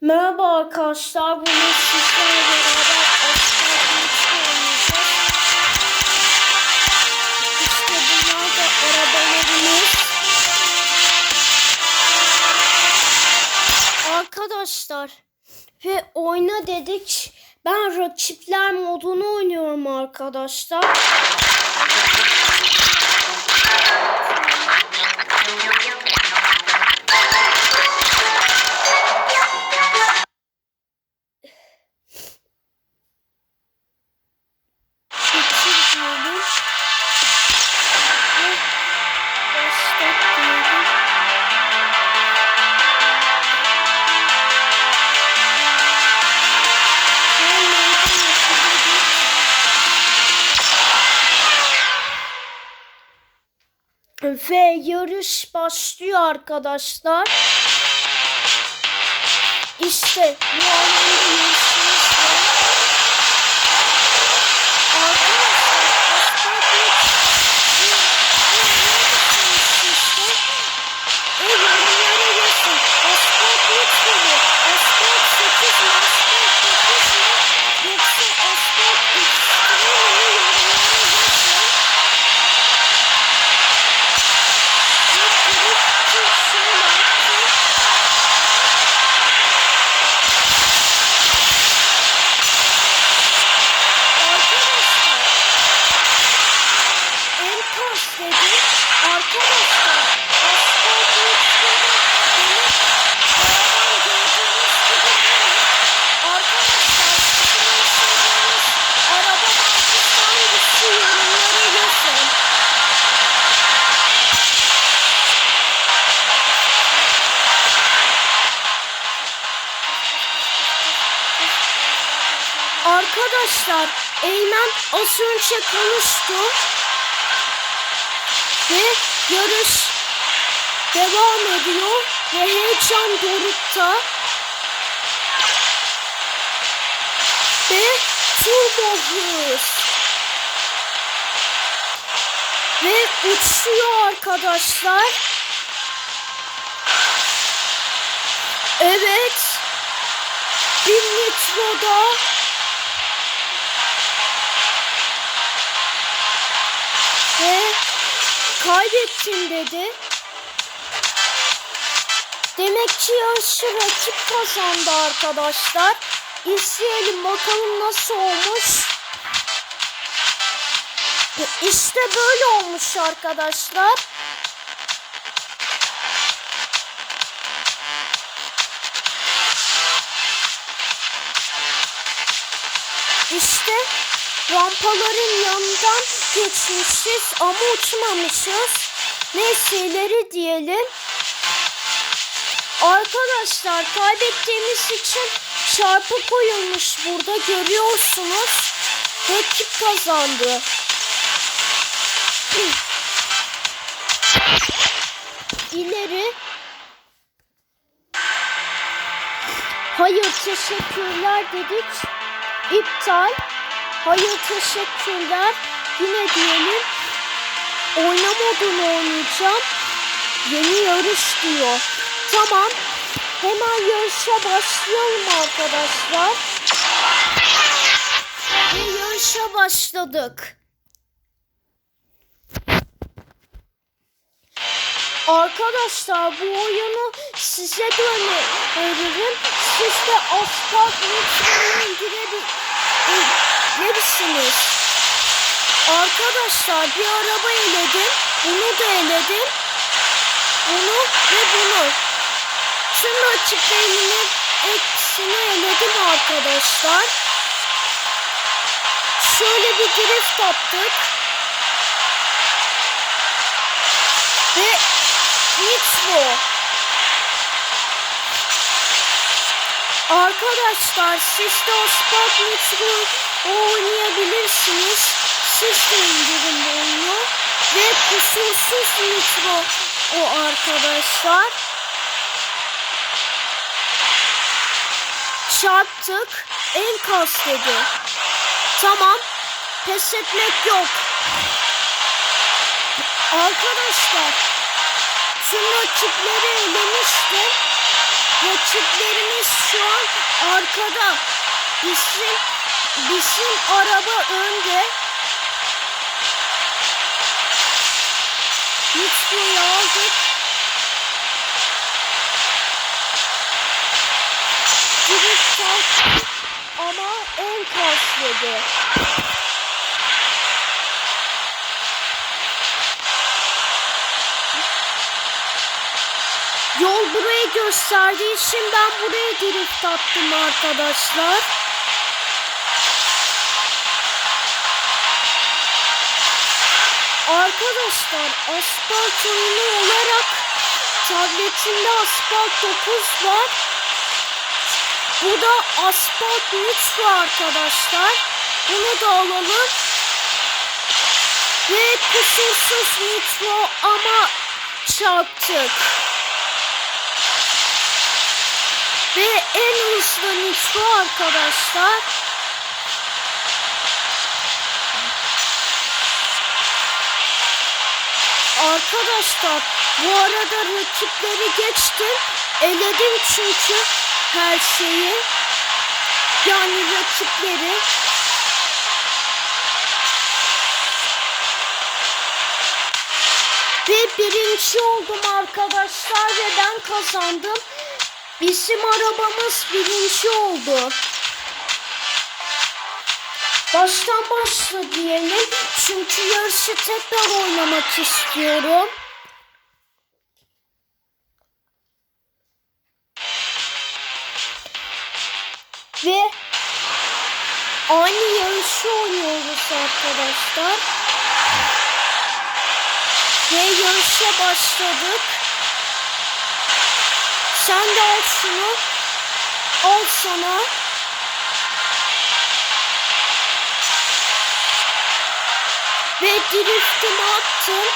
Merhaba arkadaşlar. Bugün sizlerle beraber Aslan oynayacağız. İşte bunlar da arabalarımız. Arkadaşlar ve oyna dedik. Ben rakipler modunu oynuyorum arkadaşlar. Yarış başlıyor arkadaşlar. İşte bu yarışımız var. Arkadaşlar en kas dedi arkadaşlar asfalt yolları benim araban gördüğünüz gibi değil. Arkadaşlar sizin istediğiniz araba markası hangisi yorumlara yazın. Arkadaşlar Eymen az önce konuştu. Ve yarış devam ediyor ve heyecan dorukta. Ve turbo ve uçuyor arkadaşlar. Evet. Bir nitroda ve kaybettim dedi. Demek ki yarışı rakip kazandı arkadaşlar. İzleyelim bakalım nasıl olmuş. İşte böyle olmuş arkadaşlar. Rampaların yanından geçmişiz ama uçmamışız. Neyse ileri diyelim. Arkadaşlar kaybettiğimiz için çarpı koyulmuş burada görüyorsunuz. Rakip kazandı. İleri. Hayır teşekkürler dedik. İptal. Hayır teşekkürler. Yine diyelim. Oyna modunu oynayacağım. Yeni yarış diyor. Tamam. Hemen yarışa başlayalım arkadaşlar. Ve yarışa başladık. Arkadaşlar bu oyunu size de öneririm. Siz de asfalt lütfen indirebilirsiniz. Arkadaşlar bir araba eledim. Bunu da eledim. Bunu ve bunu. Tüm rakiplerinin hepsini eledim arkadaşlar. Şöyle bir drift attık. Ve Nitro. Arkadaşlar siz de Spark Nitro oynayabilirsiniz. Siz de indirin bu oyunu. Ve kusursuz Nitro o arkadaşlar. Çarptık. En kas dedi. Tamam. Pes etmek yok. Arkadaşlar tüm rakipleri elemiştim. rakiplerimiz şu an arkada. Bizim bizim araba önde. Nitro'yu aldık. Drift kalktı ama en kasladı. Yol burayı gösterdiği için ben buraya drift attım arkadaşlar. Arkadaşlar asfalt oyunu olarak tabletimde asfalt 9 var. Bu da asfalt nitro arkadaşlar. Bunu da alalım. Ve kusursuz nitro ama çarptık. Ve en hızlı nitro arkadaşlar. Arkadaşlar bu arada rakipleri geçtim. Eledim çünkü her şeyi. Yani rakipleri. Ve birinci oldum arkadaşlar ve ben kazandım. Bizim arabamız birinci oldu. Baştan başla diyelim. Çünkü yarışı tekrar oynamak istiyorum. Ve aynı yarışı oynuyoruz arkadaşlar. Ve yarışa başladık. Sen de al şunu. Al sana. Ve driftimi attım.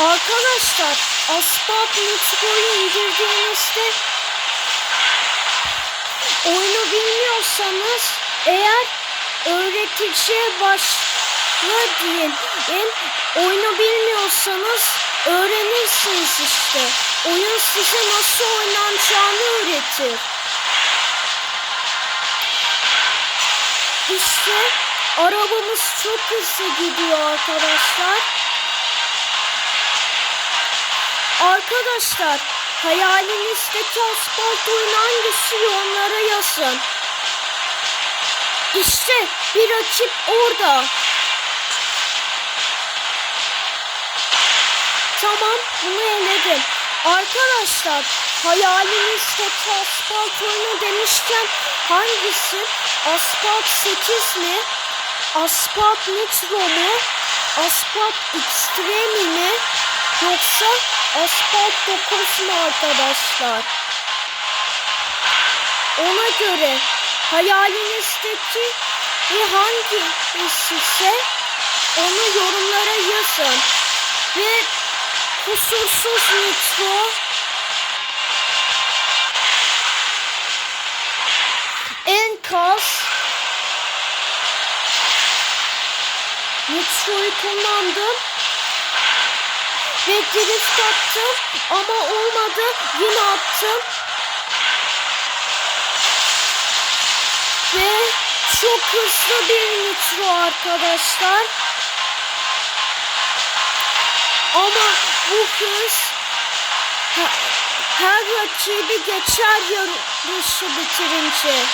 Arkadaşlar asfalt Metro'yu indirdiğinizde oyunu bilmiyorsanız eğer öğreticiye başla diyelim oyunu bilmiyorsanız öğrenirsiniz işte. Oyun size nasıl oynanacağını öğretir. İşte arabamız çok hızlı gidiyor arkadaşlar. Arkadaşlar hayalinizdeki asfalt oyunu hangisi yorumlara yazın. İşte bir rakip orada. Tamam bunu eledim. Arkadaşlar hayalinizdeki asfalt oyunu demişken hangisi? Asfalt 8 mi? Asfalt Nitro mu? Asfalt Extreme mi? Yoksa Asfalt 9 mu arkadaşlar? Ona göre hayalinizdeki ve hangisi ise onu yorumlara yazın. Ve kusursuz nitro enkaz nitroyu kullandım. Ve drift attım ama olmadı. Yine attım. Ve çok hızlı bir nitro arkadaşlar. Ama bu hız her rakibi geçer yarışı bitirince.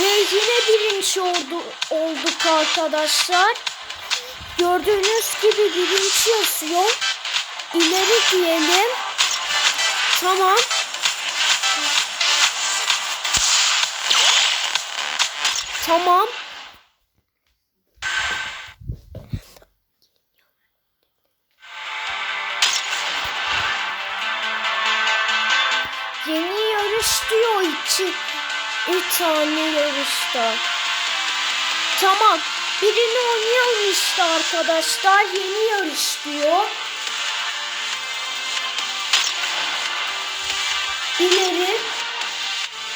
Ve yine birinci oldu, olduk arkadaşlar. Gördüğünüz gibi birinci yazıyor. İleri diyelim. Tamam. Tamam. Yeni yarış diyor iki, bir tane yarışta. Tamam. Birini oynayalım işte arkadaşlar. Yeni yarış diyor. İleri.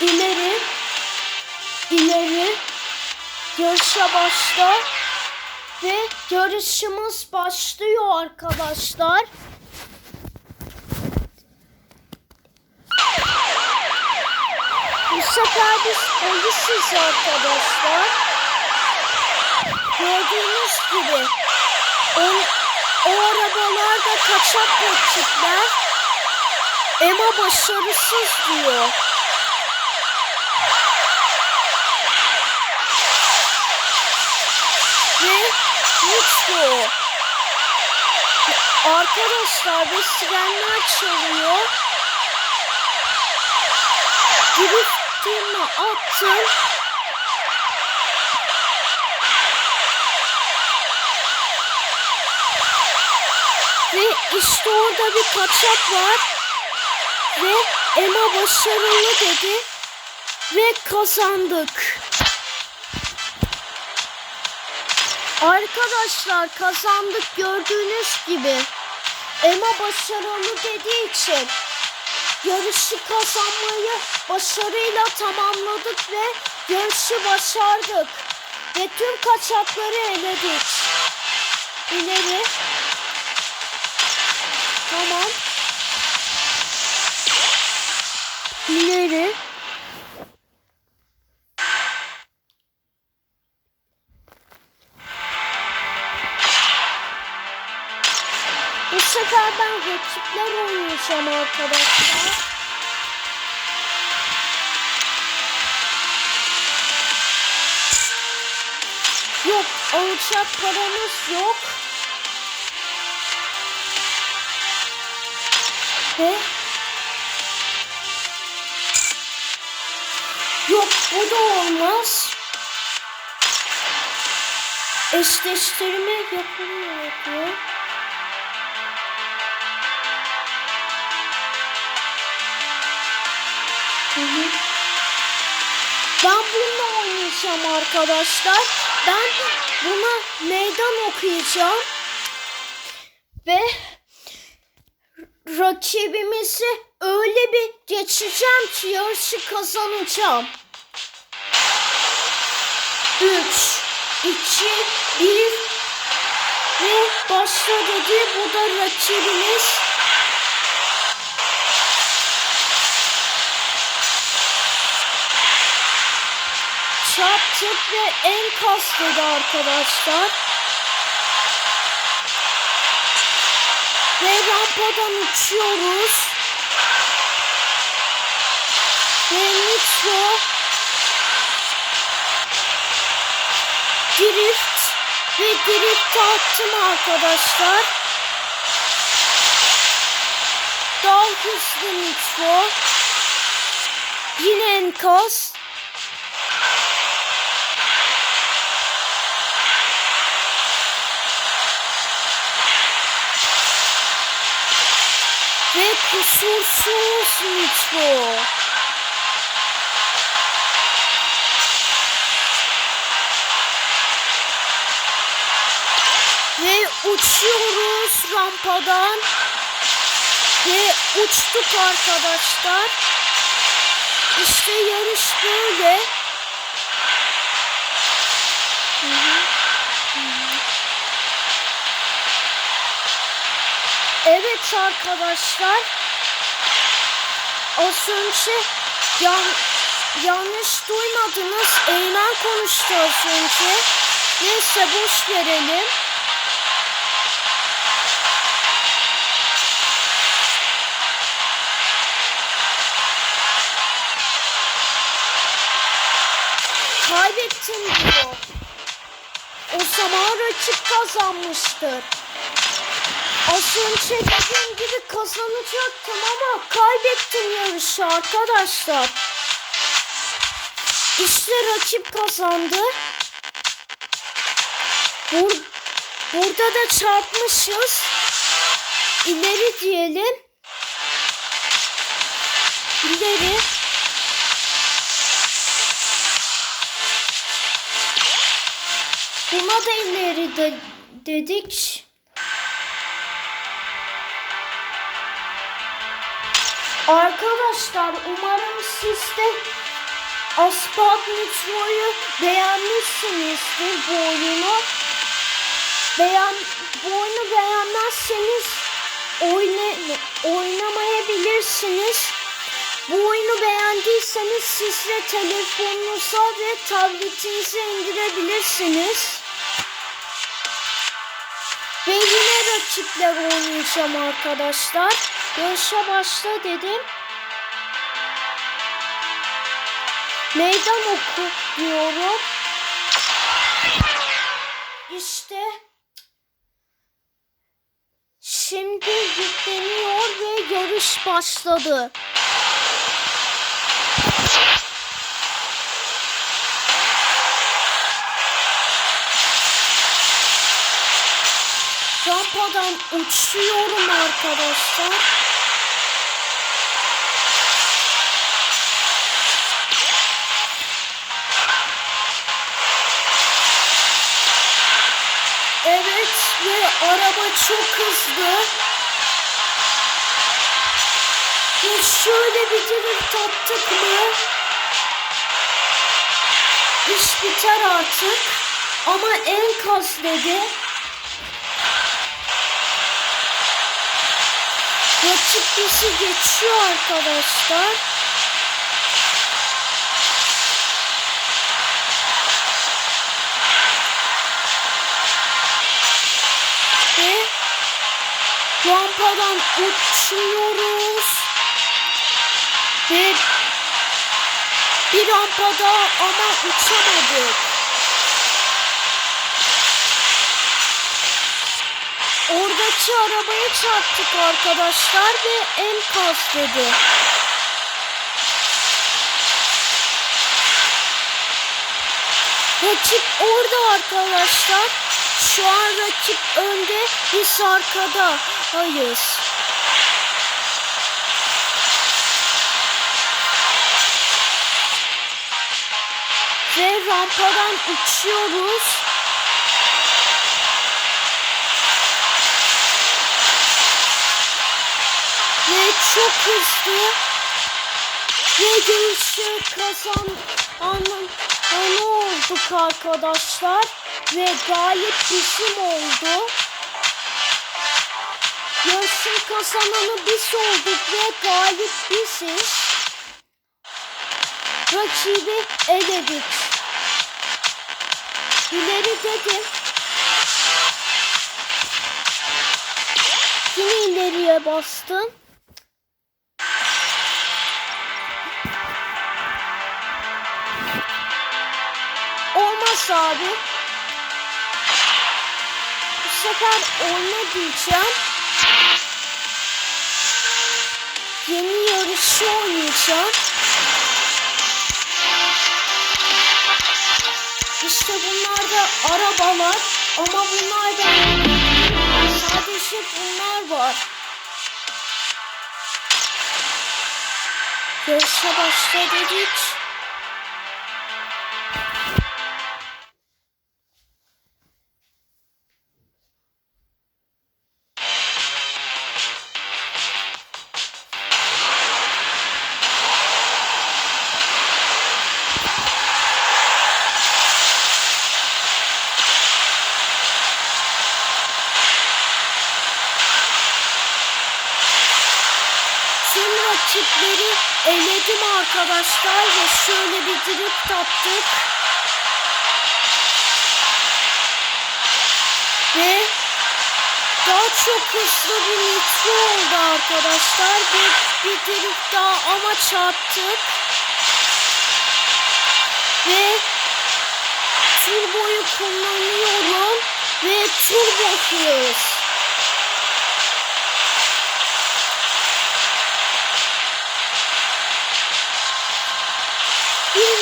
ileri, ileri, yarışa başla. Ve yarışımız başlıyor arkadaşlar. Bu sefer biz polisiz arkadaşlar. Gördüğünüz gibi o, o arabalarda kaçak rakipler Emma başarısız diyor. Ve Mutlu. Arkadaşlar ve sirenler çalıyor. Driftimi attım. Ve işte orada bir kaçak var. Ve Emma başarılı dedi. Ve kazandık. Arkadaşlar kazandık gördüğünüz gibi. Emma başarılı dediği için yarışı kazanmayı başarıyla tamamladık ve yarışı başardık. Ve tüm kaçakları eledik. İleri. Tamam. İleri. Ben rakipler oynayacağım arkadaşlar. Yok alacak paramız yok. Ve Yok bu da olmaz. Eşleştirme yapılmıyor diyor. Hı. Ben bununla oynayacağım arkadaşlar. Ben buna meydan okuyacağım. Ve rakibimizi öyle bir geçeceğim ki yarışı kazanacağım. 3, 2, 1 ve başla dedi. Bu da rakibimiz. Çarptık ve enkaz dedi arkadaşlar. Ve rampadan uçuyoruz. Ve nitro. Drift. Ve drift attım arkadaşlar. Daha hızlı nitro. Yine enkaz. Ve kusursuz nitro. Ve uçuyoruz rampadan. Ve uçtuk arkadaşlar. İşte yarış böyle. Hı hı. Evet arkadaşlar. Az önce yan, yanlış duymadınız. Eymen konuştu az önce. Neyse boş verelim. Kaybettim diyor. O zaman rakip kazanmıştır. Az önce dediğim gibi kazanacaktım ama kaybettim yarışı arkadaşlar. İşte rakip kazandı. Bur burada da çarpmışız. İleri diyelim. İleri. Buna da ileri de dedik. Arkadaşlar umarım siz de Asphalt Nitro'yu beğenmişsinizdir bu oyunu. Beğen, bu oyunu beğenmezseniz oyna, oynamayabilirsiniz. Bu oyunu beğendiyseniz siz de telefonunuza ve tabletinize indirebilirsiniz. Ve yine rakipler oynayacağım arkadaşlar. Yarışa başla dedim. Meydan oku diyorum. İşte şimdi yükleniyor ve yarış başladı. Rampadan uçuyorum arkadaşlar. Ve araba çok hızlı. Ve şöyle bir drift attık mı? İş biter artık. Ama enkaz dedi. Rakip bizi geçiyor arkadaşlar. Ve rampadan uçuyoruz. Ve bir rampada ama uçamadık. Oradaki arabaya çarptık arkadaşlar ve enkaz dedi. Rakip orada arkadaşlar. Şu an rakip önde, biz arkada. Hayır. Ve rampadan uçuyoruz. Ve çok hızlı. Ve yarışı kazan anlam anı olduk arkadaşlar. Ve galip bizim oldu. Yarışın kazananı biz olduk ve galip biziz. Rakibi eledik. İleri dedim. Yine ileriye bastım. Olmaz abi. Sefer oyna diyeceğim. Yeni yarışı oynayacağım. İşte bunlar da arabalar ama bunlar da sadece bunlar var. Yarışa başla şöyle bir drift attık. Ve daha çok hızlı bir nitro oldu arkadaşlar. Ve bir drift daha ama çarptık. Ve turboyu kullanıyorum ve turbo hız. Bir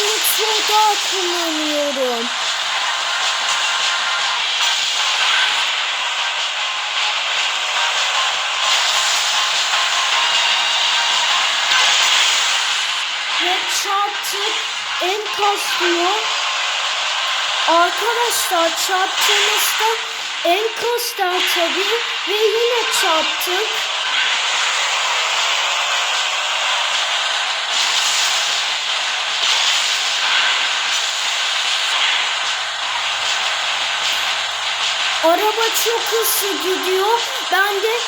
daha kullanıyorum. Ve çarptık enkaz diyor. Arkadaşlar çarptığımızda enkaz der tabii ve yine çarptık. Araba çok hızlı gidiyor. Ben de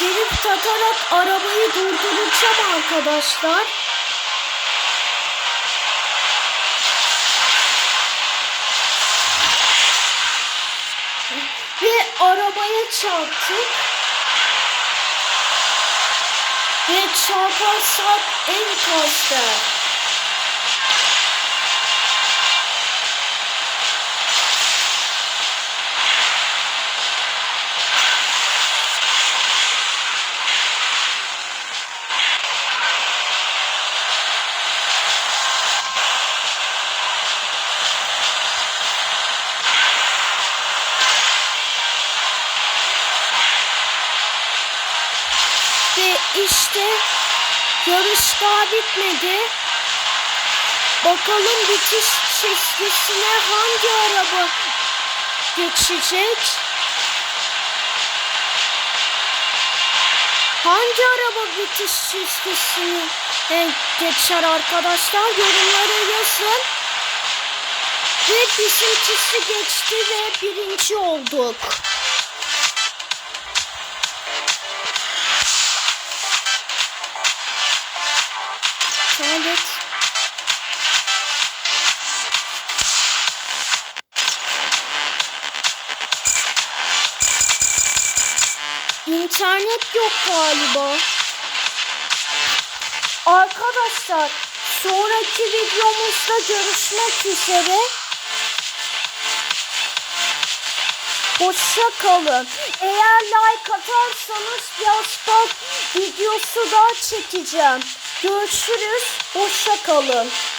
drift atarak arabayı durduracağım arkadaşlar. Ve arabaya çarptık. Ve çarparsak en fazla. Ve işte yarış daha bitmedi. Bakalım bitiş çizgisine hangi araba geçecek? Hangi araba bitiş çizgisini geçer arkadaşlar? Yorumlara yazın. Ve bizimkisi geçti ve birinci olduk. İnternet yok galiba. Arkadaşlar sonraki videomuzda görüşmek üzere. Hoşça kalın. Eğer like atarsanız Yaspak videosu daha çekeceğim. Görüşürüz. Hoşça kalın.